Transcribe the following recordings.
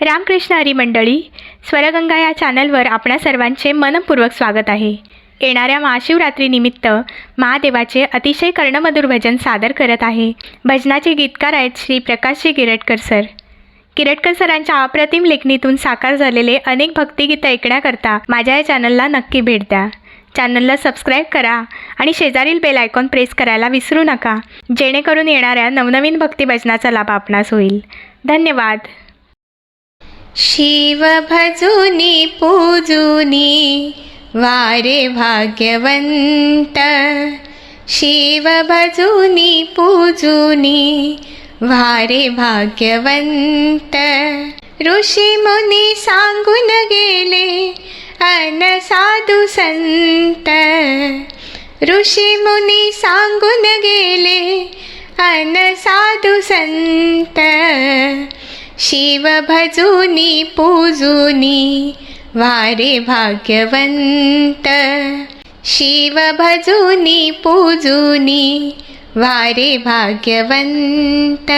रामकृष्ण हरी मंडळी स्वरगंगा या चॅनलवर आपणा सर्वांचे मनपूर्वक स्वागत आहे. येणाऱ्या महाशिवरात्रीनिमित्त महादेवाचे अतिशय कर्णमधुर भजन सादर करत आहे. भजनाचे गीतकार आहेत श्री प्रकाशजी गिरटकर सर. किरटकर सरांच्या अप्रतिम लेखणीतून साकार झालेले अनेक भक्तिगीत ऐकण्याकरता माझ्या या चॅनलला नक्की भेट द्या. चॅनलला सबस्क्राईब करा आणि शेजारील बेल आयकॉन प्रेस करायला विसरू नका. जेणेकरून येणाऱ्या नवनवीन भक्तिभजनाचा लाभ आपणास होईल. धन्यवाद. शिव भजुनी पूजुनी वारे भाग्यवंत. शिव भजुनी पूजुनी वारे भाग्यवंत. ऋषी मुनी सांगून गेले अन साधू संत. ऋषी मुनी सांगून गेले अन साधू संत. शिव भजुनी पूजुनी वारे भाग्यवंत। शिव भजुनी पूजुनी वारे भाग्यवंत।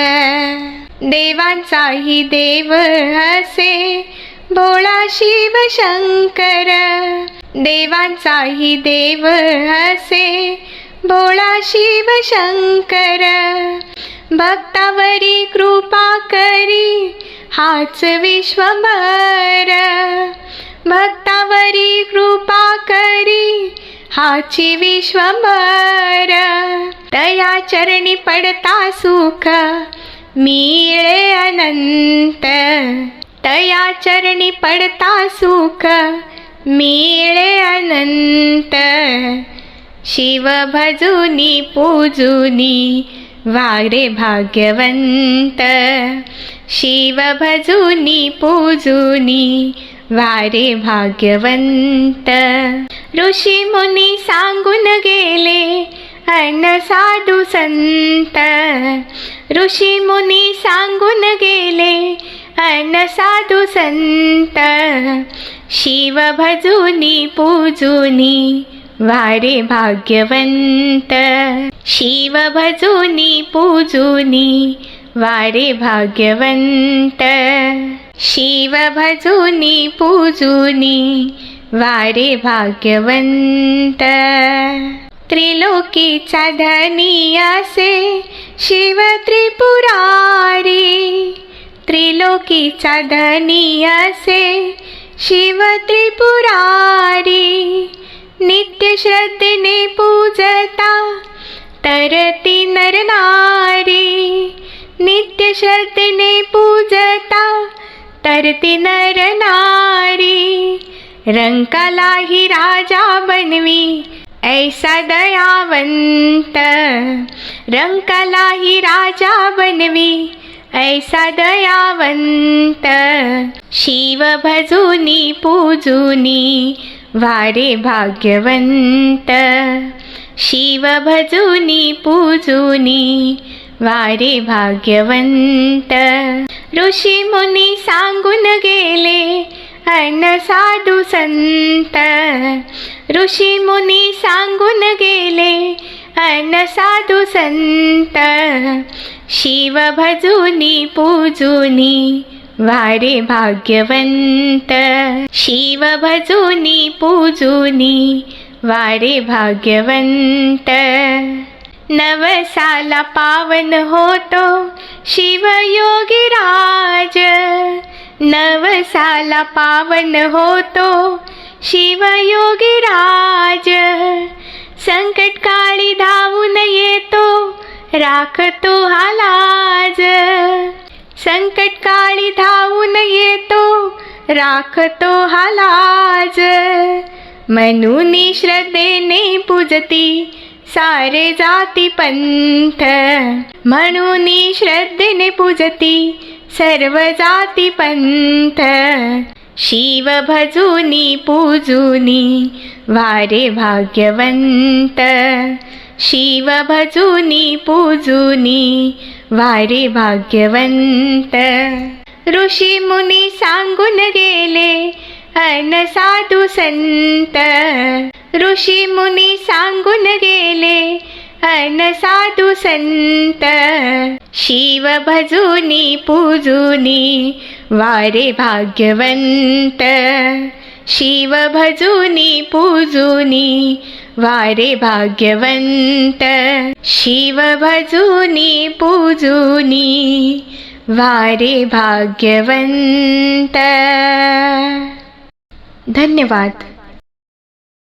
देवांचाही देव असे भोळा शिव शंकर। देवांचाही देव असे भोळा शिव शंकर। भक्तावरी कृपा करी हाच विश्वभर भक्तावरी कृपा करी हाची विश्वभर तया चरणी पडता सुख मिळे अनंत. तया चरणी पडता सुख मिळे अनंत. शिव भजुनी पूजुनी वारे भाग्यवंत शिव भजुनी पूजुनी वारे भाग्यवंत। ऋषी मुनी सांगून गेले अन साधू संत। ऋषी मुनी सांगून गेले अन साधू संत। शिव भजुनी पूजुनी वारे भाग्यवंत। शिव भजुनी पूजुनी वारे भाग्यवंत. शिव भजुनी पूजुनी वारे भाग्यवंत. त्रिलोकीचा धनी असे शिव त्रिपुरारी. त्रिलोकीचा धनी असे शिव त्रिपुरारी. नित्य श्रद्धेने पूजता तरती नरनारी नित्य श्रद्धेने पूजता तरती नरनारी रंकालाही राजा बनवी ऐसा दयावंत रंकालाही राजा बनवी ऐसा दयावंत शिव भजुनी पूजुनी वारे भाग्यवंत। शिव भजुनी पूजुनी वारे भाग्यवंत. ऋषी मुनी सांगून गेले अन साधू संत. ऋषी मुनी सांगून गेले अन साधू संत. शिव भजुनी पूजुनी वारे भाग्यवंत. शिव भजुनी पूजुनी वारे भाग्यवंत. नवसाला पावन होतो शिवयोगी राज. नवसाला पावन होतो शिवयोगी राज. संकटकाळी धावून येतो राखतो हा लाज. संकटकाळी धावून येतो राखतो हा लाज. मनुनी श्रद्धेने पूजती सारे जाती पंथ। म्हणून श्रद्धेने पूजती सर्व जाती पंथ। शिव भजुनी पूजुनी वारे भाग्यवंत। शिव भजुनी पूजुनी वारे भाग्यवंत। ऋषी मुनी सांगून गेले अन साधू संत ऋषी मुनी सांगून गेले अन साधू संत शिव भजुनी पूजुनी वारे भाग्यवंत शिव भजुनी पूजुनी वारे भाग्यवंत शिव भजुनी पूजुनी वारे भाग्यवंत। धन्यवाद.